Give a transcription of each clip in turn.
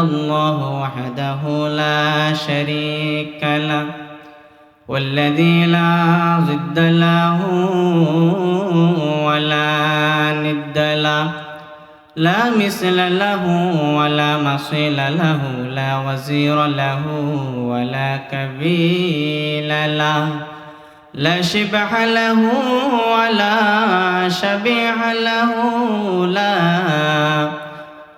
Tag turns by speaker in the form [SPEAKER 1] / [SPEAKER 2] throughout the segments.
[SPEAKER 1] الله وحده لا شريك له والذي لا ضد له ولا ند له. لا مثل له ولا مصيل له لا وزير له ولا كبيل له. لا شبح له ولا شبيع له لا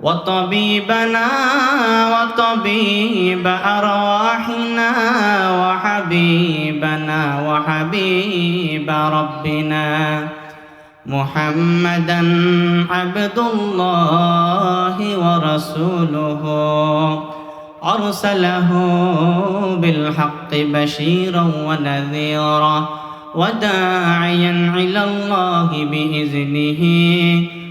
[SPEAKER 1] وطبيبنا وطبيب أرواحنا وحبيبنا وحبيب ربنا محمدا عبد الله ورسوله. أرسله بالحق بشيرا ونذيرا وداعيا إلى الله بإذنه.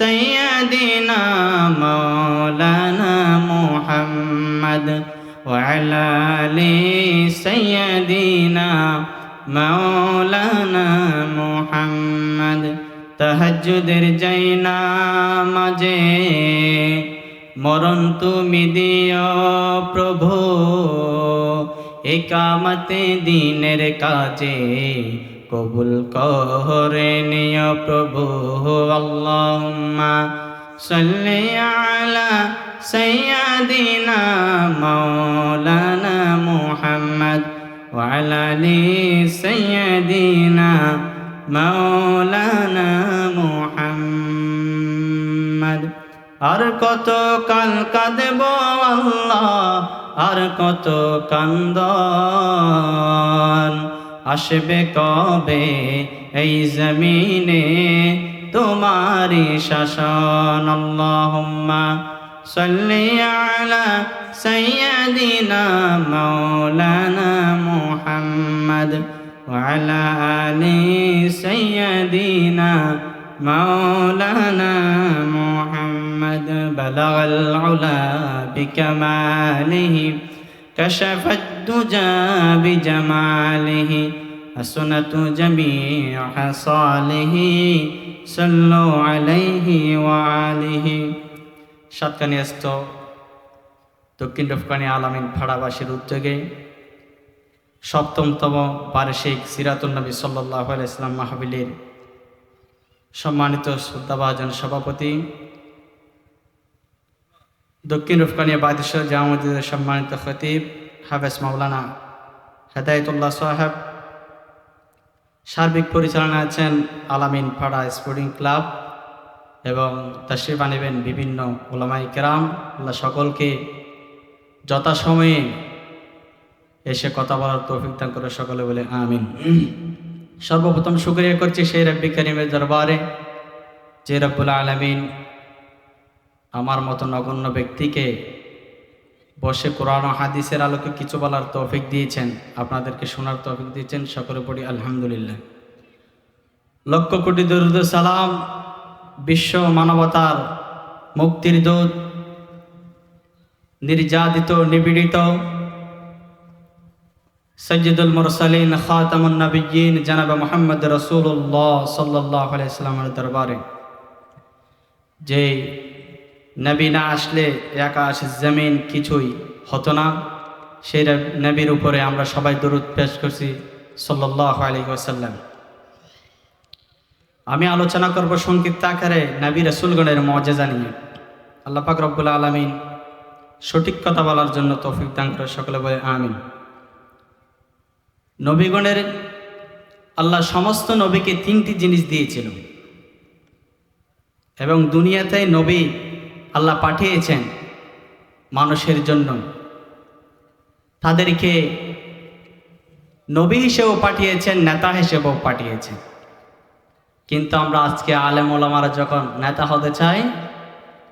[SPEAKER 1] سيدنا مولانا محمد وعلى ال سيدنا مولانا محمد তাহাজ্জুদের যাই না মাঝে মরণ তুমি দিও প্রভু একামতে দিনের কাজে কবুল করে নিয় প্রভু আল্লাহুম্মা। সল্লি আলা সৈয়াদিনা মৌলানা মুহাম্মদ ওয়ালালি আলা মৌলানা মোহাম্মদ মুহাম্মদ। আর কত কাল কাঁদব আল্লাহ, আর কত কান্দ আসবে কবে এই জমিনে তোমারি শাসন আল্লাহুম্মা সাল্লি আলা সাইয়্যিদিনা মাওলানা মুহাম্মদ وعلى آل سيدنا مولانا محمد بلغ العلا بكماله كشف الدجى بجماله حسنة جميع حصاله صلوا عليه وآله সাতকানিয়াস্ত দক্ষিণ রফকানি আলামিন ফাড়াবাসীর উদ্যোগে সপ্তমতম বার্ষিক সিরাতুল নবী সাল্লাহ ইসলাম মাহবিলের সম্মানিত শ্রদ্ধাভাজন সভাপতি দক্ষিণ রুফকানিয়া বাদেশ্বর জামামুদ্দিনের সম্মানিত খতিব হাফেজ মাওলানা হেদায়তুল্লাহ সাহেব। সার্বিক পরিচালনা আছেন আলামিন পাড়া স্পোর্টিং ক্লাব এবং তাশরিফ আনিবেন বিভিন্ন ওলামাই কেরাম। আল্লাহ সকলকে যথাসময়ে এসে কথা বলার তৌফিক দান করে সকলে বলে আমিন। সর্বপ্রথম শুক্রিয়া করছি সেই রব্বি করিমের দরবারে, যে রব্বুল আলমিন আমার মতো নগণ্য ব্যক্তিকে বসে কোরআন হাদিসের আলোকে কিছু বলার তৌফিক দিয়েছেন, আপনাদেরকে শোনার তৌফিক দিয়েছেন, সকলে পড়ি আলহামদুলিল্লাহ। লক্ষ কোটি দরুদ সালাম, বিশ্ব মানবতার মুক্তির দূত, নির্যাতিত, নিপীড়িত, সৈয়দুল মুরসালিন, খাতামুন নবিয়িন জনাব মোহাম্মদ রসুল্লাহ সাল্লাহ আলাইসালামের দরবারে। যে নবী না আসলে আকাশ জমিন কিছুই হতো না। সেই নবীর উপরে আমরা সবাই দরুদ পেশ করছি সাল্লাহ আলী ওসাল্লাম আমি আলোচনা করব সংক্ষিপ্ত আকারে নবী রসুলগণের মজেজা নিয়ে। আল্লাহ পাক রব্বুল আলমিন সঠিক কথা বলার জন্য তৌফিক দান করে সকলে বলে আমিন। নবীগণের আল্লাহ সমস্ত নবীকে তিনটি জিনিস দিয়েছিল এবং দুনিয়াতে নবী আল্লাহ পাঠিয়েছেন মানুষের জন্য। তাদেরকে নবী হিসেবেও পাঠিয়েছেন, নেতা হিসেবেও পাঠিয়েছেন। কিন্তু আমরা আজকে আলেম ওলামারা যখন নেতা হতে চাই,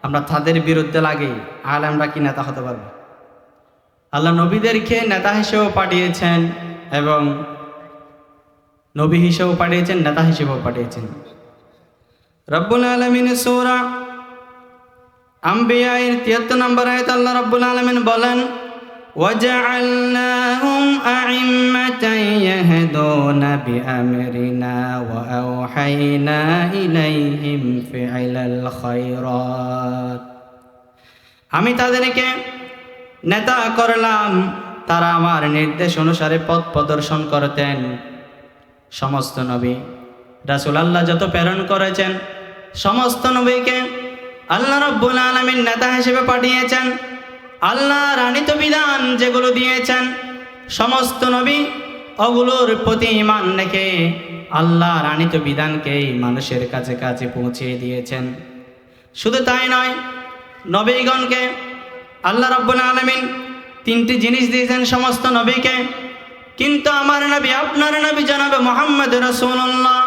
[SPEAKER 1] আমরা তাদের বিরুদ্ধে লাগে, আলেমরা কি নেতা হতে পারবে? আল্লাহ নবীদেরকে নেতা হিসেবেও পাঠিয়েছেন এবং নবী হিসেবেও পাঠিয়েছেন, নেতা হিসেবেও পাঠিয়েছেন। রব্বুল আলমিন সৌরা আম্বিয়ায়ের তিয়াত্তর নম্বর আয়ত আল্লাহ রব্বুল আলমিন বলেন وجعلناهم أئمة يهدون بأمرنا وأوحينا إليهم فعل الخيرات আমি তাদেরকে নেতা করলাম তারা আমার নির্দেশ অনুসারে পথ প্রদর্শন করতেন সমস্ত নবী রাসুল আল্লাহ যত প্রেরণ করেছেন সমস্ত নবীকে আল্লাহ রব্বুল আলমীর নেতা হিসেবে পাঠিয়েছেন। আল্লাহ রানিত বিধান যেগুলো দিয়েছেন। সমস্ত নবী ওগুলোর প্রতি ইমান রেখে আল্লাহ রানিত বিধানকেই মানুষের কাছে কাছে পৌঁছিয়ে দিয়েছেন। শুধু তাই নয়, নবীগণকে আল্লাহ রব্বুল আলমিন তিনটি জিনিস দিয়েছেন সমস্ত নবীকে। কিন্তু আমার নবী, আপনার নবী জানাবে মোহাম্মদ রসুল্লাহ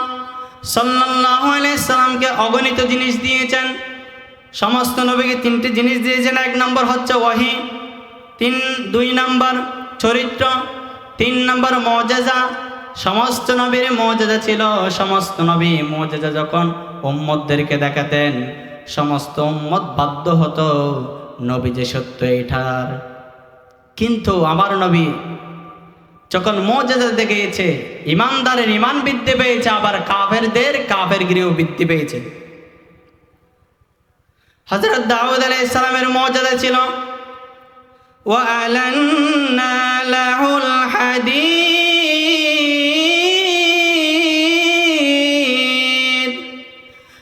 [SPEAKER 1] সাল্লাহ সাল্লামকে অগণিত জিনিস দিয়েছেন। সমস্ত নবীকে তিনটি জিনিস দিয়েছেন। এক নম্বর হচ্ছে ওয়াহি, তিন, দুই নম্বর চরিত্র, তিন নম্বর মজেজা সমস্ত নবীর মজেজা ছিল, সমস্ত নবী মজেজা যখন উম্মদদেরকে দেখাতেন, সমস্ত উম্মত বাধ্য হতো নবী যে সত্য এটার কিন্তু আমার নবী যখন মজেজা দেখেছে ইমানদারের ইমান বৃদ্ধি পেয়েছে, আবার কাফেরদের কাফের গৃহ বৃদ্ধি পেয়েছে। হজরত দাউদ আলাই ইসলামের মর্যাদা ছিল وألنا له الحديد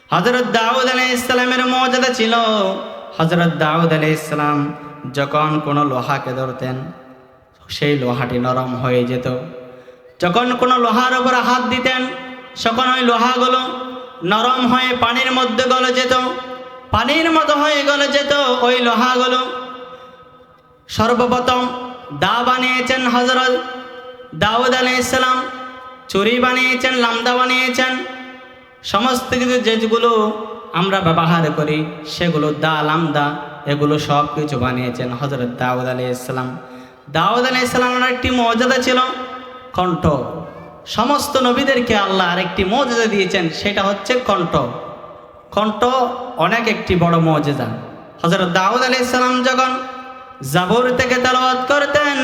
[SPEAKER 1] হজরত দাউদ আলাই ইসলামের মর্যাদা ছিল হজরত দাউদ আলাই ইসলাম যখন কোনো লোহাকে ধরতেন সেই লোহাটি নরম হয়ে যেত যখন কোনো লোহার উপর হাত দিতেন তখন ওই লোহাগুলো নরম হয়ে পানির মধ্যে গলে যেত পানির মতো হয়ে গলে যেত ওই লোহাগুলো। সর্বপ্রথম দা বানিয়েছেন হজরত দাউদ আলি ইসলাম চুরি বানিয়েছেন, লামদা বানিয়েছেন, সমস্ত কিছু যেগুলো আমরা ব্যবহার করি, সেগুলো দা, লামদা, এগুলো সব কিছু বানিয়েছেন হজরত দাউদ আলি ইসলাম দাউদ আলি ইসলামের একটি মর্যাদা ছিল, কণ্ঠ। সমস্ত নবীদেরকে আল্লাহ আরেকটি মর্যাদা দিয়েছেন, সেটা হচ্ছে কণ্ঠ। কণ্ঠ অনেক একটি বড় মজেদা হজরত দাউদ আলি ইসলাম যখন জাবর থেকে তেলাওয়াত করতেন,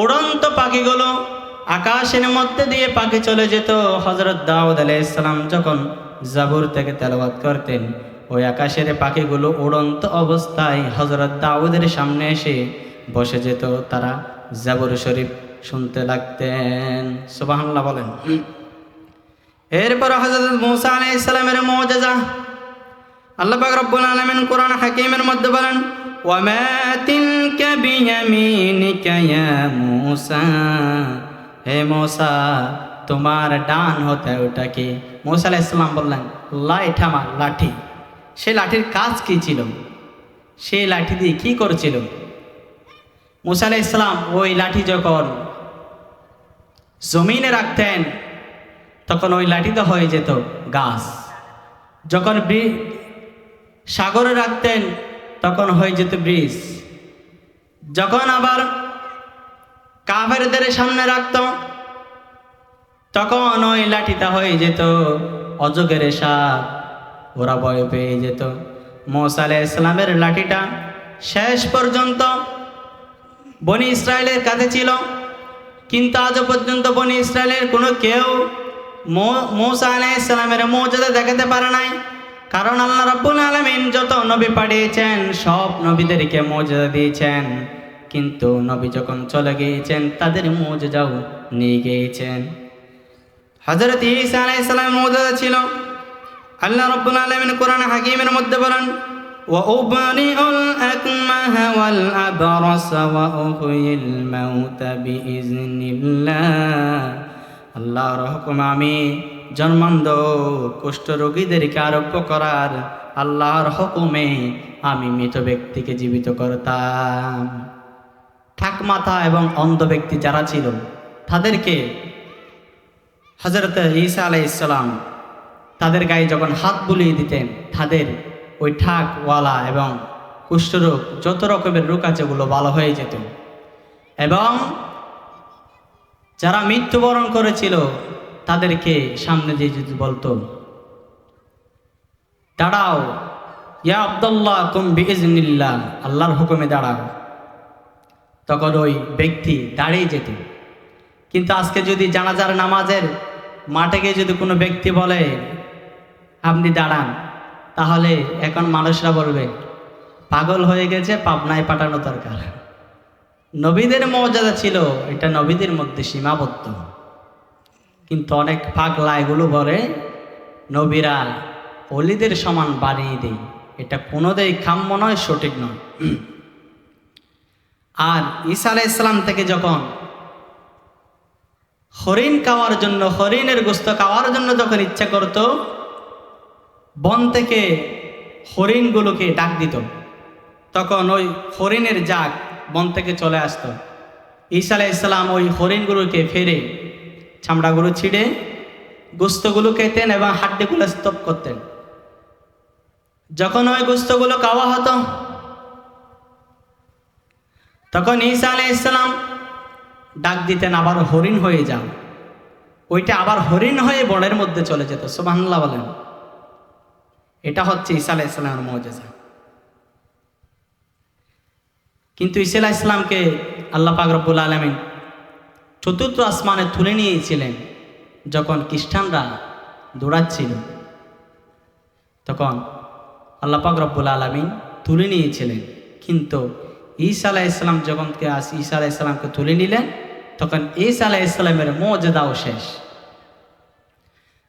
[SPEAKER 1] উড়ন্ত পাখিগুলো আকাশের মধ্যে দিয়ে পাখি চলে যেত। হজরত দাউদ আলি ইসলাম যখন জাবর থেকে তেলাওয়াত করতেন, ওই আকাশের পাখিগুলো উড়ন্ত অবস্থায় হজরত দাউদের সামনে এসে বসে যেত। তারা জাবর শরীফ শুনতে লাগতেন। সুবাহান্লাহ বলেন। এরপর হজরত মুসা আলাই ইসলামের মৌজাজা আল্লাহ পাক রব্বুল আলামিন কোরআন হাকিমের মধ্যে বলেন, ওয়ামা তিলকা বিয়ামিনিকা ইয়া মূসা। হে মূসা, তোমার ডান হতে ওটা কি? মূসা আলাইহিস সালাম বললেন আমার, লাঠি। সেই লাঠির কাজ কি ছিল? সেই লাঠি দিয়ে কি করেছিল? মুসা আলাইহিস সালাম ওই লাঠি যখন জমিনে রাখতেন, তখন ওই লাঠিতে হয়ে যেত গাছ। যখন সাগরে রাখতেন, তখন হয়ে যেত ব্রিজ। যখন আবার কাফেরদের সামনে রাখত, তখন ওই লাঠিটা হয়ে যেত, অজগের সাপ। ওরা ভয় পেয়ে যেত। মোসা ইসলামের লাঠিটা শেষ পর্যন্ত বনি ইসরায়েলের কাছে ছিল। কিন্তু আজও পর্যন্ত বনি ইসরায়েলের কোনো কেউ মৌসা আলাহ ইসলামের মৌজাদা দেখাতে পারে নাই। কারণ আল্লাহ রাব্বুল আলমিন যত নবী পাঠিয়েছেন সব নবীদেরকে মৌজাদা দিয়েছেন কিন্তু নবী যখন চলে গিয়েছেন তাদের মৌজাদাও নিয়ে গিয়েছেন হজরত ইসা আলাহ ইসলামের মৌজাদা ছিল আল্লাহ রব্বুল আলমিন কোরআন হাকিমের মধ্যে বলেন وأبرئ الأكمه والأبرص وأحيي الموت بإذن الله আল্লাহর হুকুম আমি জন্মান্ধ কুষ্ঠরোগীদেরকে আরোগ্য করার আল্লাহর হুকুমে আমি মৃত ব্যক্তিকে জীবিত করতাম। ঠাকমাথা এবং অন্ধ ব্যক্তি যারা ছিল, তাদেরকে হজরত ঈসা আলাই ইসলাম তাদের গায়ে যখন হাত বুলিয়ে দিতেন, তাদের ওই ঠাকওয়ালা এবং কুষ্ঠরোগ যত রকমের রোগ আছে ওগুলো ভালো হয়ে যেত। এবং যারা মৃত্যুবরণ করেছিল তাদেরকে সামনে দিয়ে যদি বলতো, দাঁড়াও, ইয়া আব্দুল্লাহ কুম বিজনিল্লাহ আল্লাহর হুকুমে দাঁড়াও। তখন ওই ব্যক্তি দাঁড়িয়ে যেত। কিন্তু আজকে যদি জানাজার নামাজের মাঠে গিয়ে যদি কোনো ব্যক্তি বলে, আপনি দাঁড়ান, তাহলে এখন মানুষরা বলবে, পাগল হয়ে গেছে, পাবনায় পাঠানো দরকার। নবীদের মর্যাদা ছিল, এটা নবীদের মধ্যে সীমাবদ্ধ। কিন্তু অনেক পাগলা এগুলো বলে, নবীরা অলিদের সমান বানিয়ে দেয় এটা কোনোদেই কাম্য নয়, সঠিক নয়। আর ঈসা আলাহ ইসলাম থেকে যখন হরিণ খাওয়ার জন্য, হরিণের গোস্ত খাওয়ার জন্য যখন ইচ্ছা করত, বন থেকে হরিণগুলোকে ডাক দিত। তখন ওই হরিণের জাগ বন থেকে চলে আসতো। ঈসা আলাহ ইসলাম ওই হরিণগুলোকে ফেরে চামড়াগুলো ছিঁড়ে গোস্তগুলো খেতেন এবং হাড্ডিগুলো স্তপ করতেন। যখন ওই গোস্তগুলো খাওয়া হতো, তখন ঈসা আলাহ ইসলাম ডাক দিতেন, আবার হরিণ হয়ে যাও। ওইটা আবার হরিণ হয়ে বনের মধ্যে চলে যেত সোবাহান্লাহ বলেন। এটা হচ্ছে ঈসা আলাহ ইসলামের মজেজা। কিন্তু ঈসা ইসলামকে আল্লাহ পাক রব্বুল আলমিন চতুর্থ আসমানে তুলে নিয়েছিলেন যখন খ্রিস্টানরা দৌড়াচ্ছিল। তখন আল্লাহ পাক রব্বুল আলমিন তুলে নিয়েছিলেন। কিন্তু ঈসা আলাহ ইসলাম যখন ঈসা আলাহ ইসলামকে তুলে নিলেন, তখন ঈসা আলাহ ইসলামের মর্যাদাও শেষ।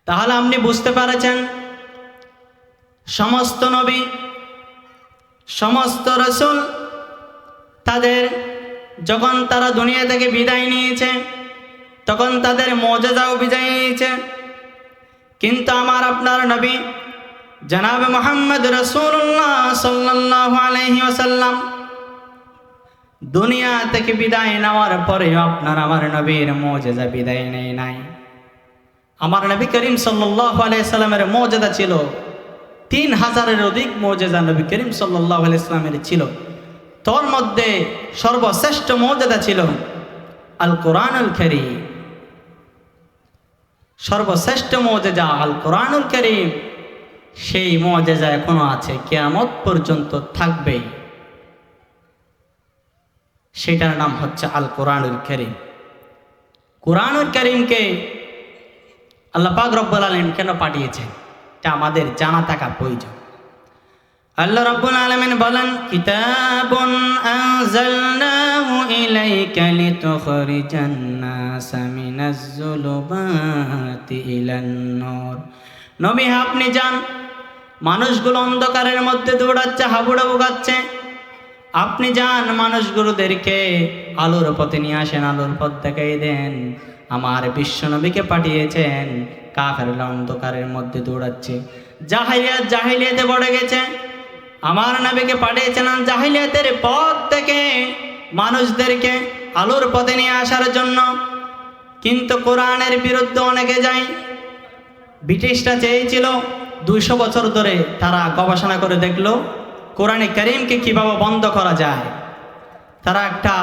[SPEAKER 1] তাহলে আপনি বুঝতে পারেছেন, সমস্ত নবী, সমস্ত রসুল তাদের যখন তারা দুনিয়া থেকে বিদায় নিয়েছে, তখন তাদের মজাদাও বিদায় নিয়েছে। কিন্তু আমার আপনার নবী, জনাব মোহাম্মদ রসুল্লাহ সাল্লাহ আলহি ওসাল্লাম দুনিয়া থেকে বিদায় নেওয়ার পরেও আপনার আমার নবীর মর্যাদা বিদায় নেই নাই। আমার নবী করিম সাল্লাহ আলাইসাল্লামের মর্যাদা ছিল তিন হাজারের অধিক মর্যাদা নবী করিম সাল্লাহ আলাইসাল্লামের ছিল। তোর মধ্যে সর্বশ্রেষ্ঠ মর্যাদা ছিল আল কোরআনুল করিম। সর্বশ্রেষ্ঠ মর্যাদা আল কোরআনুল করিম, সেই মর্যাদা এখনও আছে, কেয়ামত পর্যন্ত থাকবে সেটার নাম হচ্ছে আল কোরআনুল করিম। কোরআনুল করিমকে আল্লাহ পাক রব্বুল আলম কেন পাঠিয়েছেন? এটা আমাদের জানা থাকা প্রয়োজন। আল্লাহ রব্বুল আলমিন বলেন, কিতাবুন আনজালনাহু ইলাইকা লিতুখরিজান মিনাজ যুলুমাতি ইলান নূর। নবী, আপনি যান, মানুষগুলো অন্ধকারের মধ্যে দৌড়াচ্ছে, হাবুডাবু খাচ্ছে। আপনি যান, মানুষগুলোদেরকে আলোর পথে নিয়ে আসেন, আলোর পথ দেখাই দেন। আমার বিশ্বনবীকে পাঠিয়েছেন কাফের অন্ধকারের মধ্যে দৌড়াচ্ছে। জাহাইয়া জাহিলিয়াতে পড়ে গেছে। আমার নবীকে পাঠিয়েছেন জাহিলিয়াতের পথ থেকে মানুষদেরকে আলোর পথে নিয়ে আসার জন্য। কিন্তু কোরআনের বিরুদ্ধে অনেকে যায় ব্রিটিশরা চেয়েছিল দুইশো বছর ধরে তারা গবেষণা করে দেখল, কোরআনে করিমকে কীভাবে বন্ধ করা যায়। তারা একটা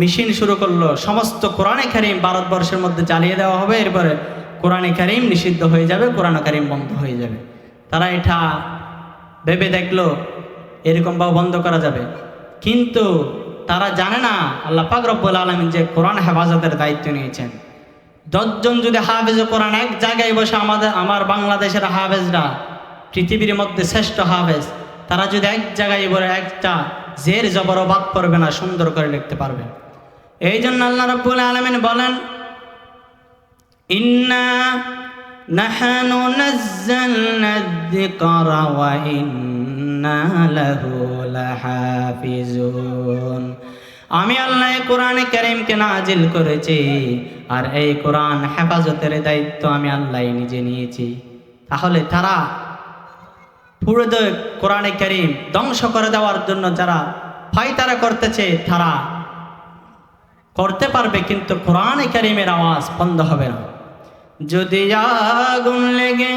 [SPEAKER 1] মেশিন শুরু করল, সমস্ত কোরআনে করিম ভারতবর্ষের মধ্যে চালিয়ে দেওয়া হবে, এরপরে কোরআনে করিম নিষিদ্ধ হয়ে যাবে, কোরআন করিম বন্ধ হয়ে যাবে। তারা এটা ভেবে দেখল এরকমভাবে বন্ধ করা যাবে। কিন্তু তারা জানে না, আল্লাহ রব্বুল আলমিন যে কোরআন হেফাজতের দায়িত্ব নিয়েছেন। দশজন যদি হাফেজ কোরআন এক জায়গায় বসে আমাদের, আমার বাংলাদেশের হাফেজরা, পৃথিবীর মধ্যে শ্রেষ্ঠ হাফেজ, তারা যদি এক জায়গায় বলে একটা জের, জবর বাদ পড়বে না, সুন্দর করে লিখতে পারবে। এই জন্য আল্লাহ রব্বুল আলমিন বলেন, ইন্না নাজ্জালনা যিকরা ওয়া ইন্না লাহু লাহাফিজুন। আমি আল্লাহ কোরআনে কারীমকে নাজিল করেছি, আর এই কোরআন হেফাজতের দায়িত্ব আমি আল্লাহ নিজে নিয়েছি। তাহলে তারা পুরো কোরআনে কারীম ধ্বংস করে দেওয়ার জন্য যারা ফাইতারা করতেছে, তারা করতে পারবে, কিন্তু কোরআনে কারীমের আওয়াজ বন্ধ হবে না। যদি আগুন লেগে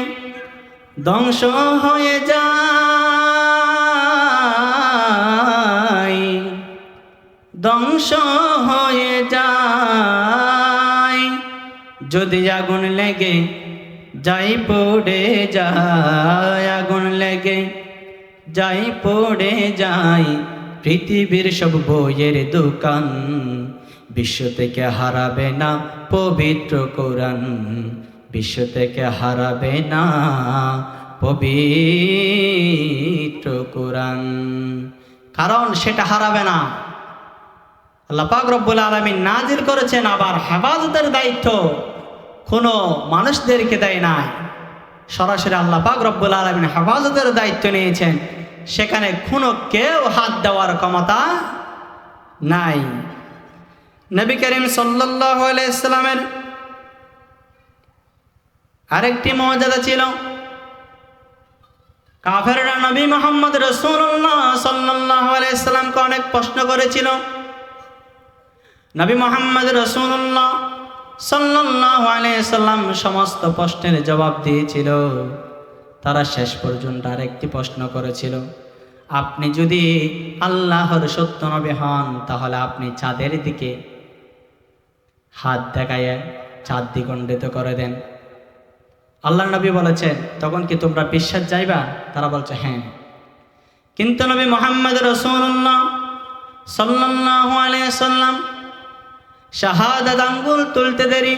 [SPEAKER 1] ধ্বংস হয়ে যায়, ধ্বংস হয়ে যায়। যদি আগুন লেগে যাই পড়ে যায়, আগুন লেগে যাই পড়ে যাই পৃথিবীর সব বইয়ের দোকান বিশ্ব থেকে হারাবে না পবিত্র কোরআন। বিশ্ব থেকে হারাবে না পবিত্র কোরআন। কারণ সেটা হারাবে না। আল্লাহ পাক রব্বুল আলমিন নাজির করেছেন, আবার হেফাজতের দায়িত্ব কোনো মানুষদেরকে দেয় নাই। সরাসরি আল্লাহ পাক রব্বুল আলমিন হেফাজতের দায়িত্ব নিয়েছেন। সেখানে কোনো কেউ হাত দেওয়ার ক্ষমতা নাই। নবী করিম সাল্লাহ ইসলামের আরেকটি মর্যাদা ছিল, কাফেররা নবী মোহাম্মদ রসুল্লাহ সাল্লাহ আলাইসাল্লামকে অনেক প্রশ্ন করেছিল। নবী মোহাম্মদ রসুল্লাহ সাল্লাহ আলাইসাল্লাম সমস্ত প্রশ্নের জবাব দিয়েছিল। তারা শেষ পর্যন্ত আরেকটি প্রশ্ন করেছিল, আপনি যদি আল্লাহর সত্য নবী হন, তাহলে আপনি চাঁদের দিকে হাত দেখায় চাঁদ দ্বিগণ্ডিত করে দেন। আল্লাহ নবী বলেছেন, তখন কি তোমরা বিশ্বাস যাইবা? তারা বলছে হ্যাঁ। কিন্তু নবী মোহাম্মদ রসুল্লাহ সাল্লাহ আলাইসাল্লাম শাহাদাত আঙ্গুল তুলতে দেরি,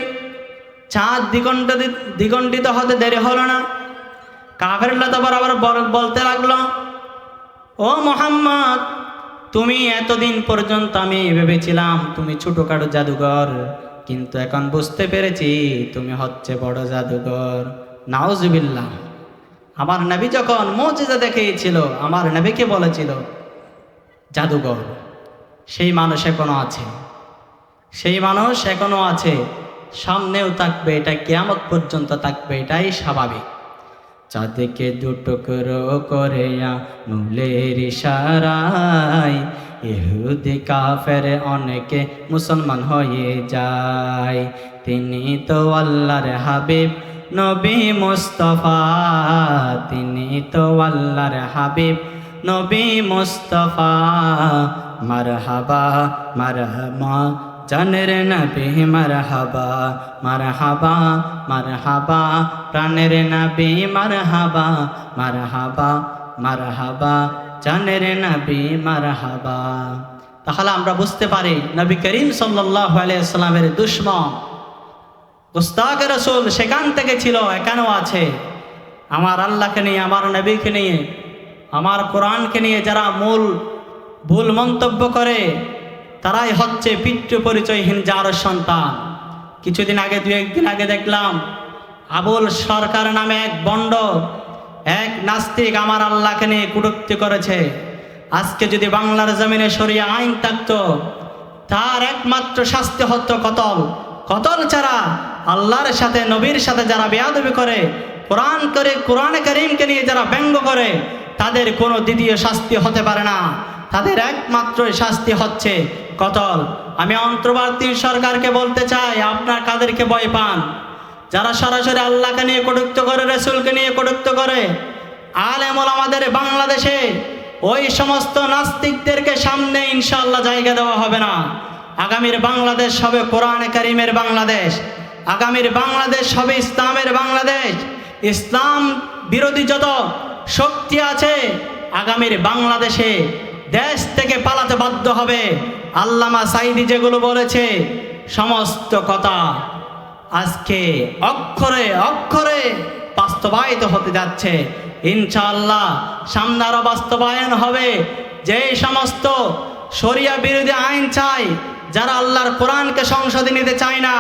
[SPEAKER 1] চাঁদ দ্বিগণ্ড দ্বিগণ্ডিত হতে দেরি হলো না। কাফের আবার আবার বল- বলতে লাগল, ও মোহাম্মদ, তুমি এতদিন পর্যন্ত আমি ভেবেছিলাম তুমি ছোটোখাটো জাদুঘর কিন্তু এখন বুঝতে পেরেছি তুমি হচ্ছে বড় জাদুঘর। নাওজুবিল্লাহ আমার নবী যখন মৌজিজা দেখিয়েছিল, আমার নবীকে বলেছিল? জাদুঘর। সেই মানুষ এখনও আছে। সেই মানুষ এখনও আছে। সামনেও থাকবে, এটা কেয়ামত পর্যন্ত থাকবে, এটাই স্বাভাবিক। চাঁদকে দুটুকরো করে নুলের ইশারায় ইহুদি কাফের অনেকে মুসলমান হয়ে যায়। তিনি তো আল্লাহর হাবিব, নবী মুস্তফা। তিনি তো আল্লাহর হাবিব, নবী মুস্তফা। মারহাবা, মারহামা, জানের নবী মারহাবা। মারহাবা মারহাবা, প্রাণের নবী মারহাবা। মারহাবা মারহাবা, জানের নবী মারহাবা। তাহলে আমরা বুঝতে পারি, নবী করিম সাল্লাহ আলাইসাল্লামের দুশ্মন। গুস্তাক রসুল সেখান থেকে ছিল, এখানেও আছে। আমার আল্লাহকে নিয়ে, আমার নবীকে নিয়ে, আমার কোরআনকে নিয়ে যারা মূল ভুল মন্তব্য করে, তারাই হচ্ছে পিতৃ পরিচয়হীন যার সন্তান। কিছুদিন আগে দু একদিন আগে দেখলাম, আবুল সরকার নামে এক বন্ড এক নাস্তিক আমার আল্লাহকে নিয়ে কুটুক্তি করেছে। আজকে যদি বাংলার জমিনে সরিয়ে আইন থাকতো, তার একমাত্র শাস্তি হতো কতল। কতল ছাড়া আল্লাহর সাথে, নবীর সাথে যারা বেয়াদবি করে, কোরআন করে, কোরআন করিমকে নিয়ে যারা ব্যঙ্গ করে, তাদের কোনো দ্বিতীয় শাস্তি হতে পারে না। তাদের একমাত্র শাস্তি হচ্ছে কতল। আমি অন্তর্বর্তী সরকারকে বলতে চাই, আপনার কাদেরকে ভয় পান? যারা সরাসরি আল্লাহকে নিয়ে কটুক্ত করে, রসুলকে নিয়ে কটুক্ত করে, আলেমল আমাদের বাংলাদেশে ওই সমস্ত নাস্তিকদেরকে সামনে ইনশাল্লাহ জায়গা দেওয়া হবে না। আগামীর বাংলাদেশ হবে কোরআন করিমের বাংলাদেশ। আগামীর বাংলাদেশ হবে ইসলামের বাংলাদেশ। ইসলাম বিরোধী যত শক্তি আছে, আগামীর বাংলাদেশে দেশ থেকে পালাতে বাধ্য হবে। আল্লামা সাইদি যেগুলো বলেছে, সমস্ত কথা আজকে অক্ষরে অক্ষরে বাস্তবায়িত হতে যাচ্ছে। ইনশাআল্লাহ সামনে আরও বাস্তবায়ন হবে। যে সমস্ত শরিয়া বিরোধী আইন চাই, যারা আল্লাহর কোরআনকে সংসদে নিতে চায় না,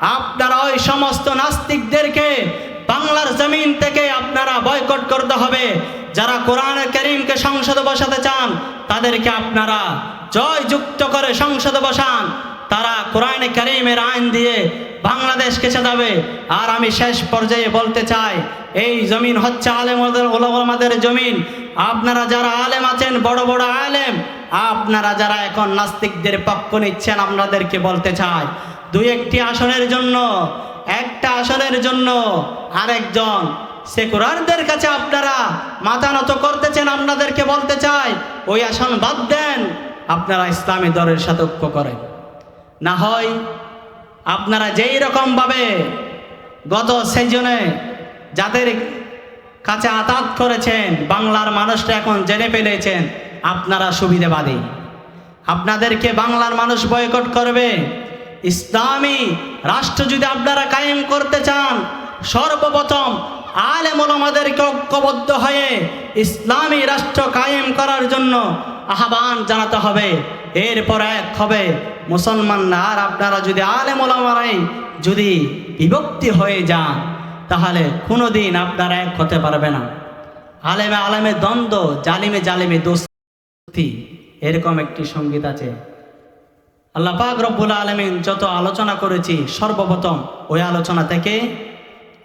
[SPEAKER 1] আপনারা ওই সমস্ত নাস্তিকদেরকে বাংলার জমিন থেকে আপনারা বয়কট করতে হবে। যারা কোরআনের করিমকে সংসদে বসাতে চান, তাদেরকে আপনারা জয় যুক্ত করে সংসদে বসান। তারা কোরআনে করিমের আইন দিয়ে বাংলাদেশকে সাজাবে আর আমি শেষ পর্যায়ে বলতে চাই, এই জমিন হচ্ছে আলেমদের ওলামাদের জমিন। আপনারা যারা আলেম আছেন, বড় বড় আলেম, আপনারা যারা এখন নাস্তিকদের পক্ষ নিচ্ছেন, আপনাদেরকে বলতে চাই, দুই একটি আসনের জন্য, একটা আসনের জন্য আরেকজন সেকুলারদের কাছে আপনারা মাথা নত করতেছেন, আপনাদেরকে বলতে চাই, ওই আসন বাদ দেন, আপনারা ইসলামী দলের সাথে ঐক্য করেন। না হয় আপনারা যেই রকমভাবে গত সেজনে যাদের কাছে আতাত করেছেন, বাংলার মানুষটা এখন জেনে ফেলেছেন, আপনারা সুবিধাবাদী। আপনাদেরকে বাংলার মানুষ বয়কট করবে। ইসলামী রাষ্ট্র যদি আপনারা কায়েম করতে চান, সর্বপ্রথম আলেমুল আমাদেরকে ঐক্যবদ্ধ হয়ে ইসলামী রাষ্ট্র কায়েম করার জন্য আহ্বান জানাতে হবে। এরপর এক হবে মুসলমানরা আর আপনারা যদি আলেমুল আমারাই যদি বিভক্তি হয়ে যান, তাহলে কোনোদিন আপনারা এক হতে পারবে না। আলেমে আলেমে দ্বন্দ্ব, জালিমে জালিমে দোস্তি, এরকম একটি সংগীত আছে। আল্লাহ পাক রব্বুল আলমিন যত আলোচনা করেছি, সর্বপ্রথম ওই আলোচনা থেকে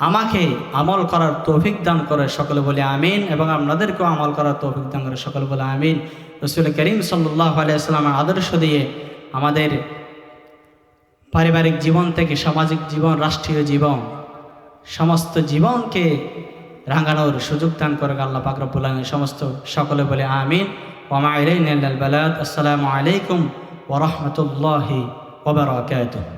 [SPEAKER 1] আমাকে আমল করার তৌফিক দান করে সকলে বলে আমিন, এবং আপনাদেরকেও আমল করার তৌফিক দান করে সকলে বলে আমিন। রসুল করিম সাল্লাহ আলিয়াল্লামের আদর্শ দিয়ে আমাদের পারিবারিক জীবন থেকে সামাজিক জীবন, রাষ্ট্রীয় জীবন, সমস্ত জীবনকে রাঙানোর সুযোগ দান করে আল্লাহ পাক রব্বুল সমস্ত সকলে বলে আমিন। ওমা আলাইন আসসালামু আলাইকুম ওরহমতুল্লাহি ওবরাকাতুহ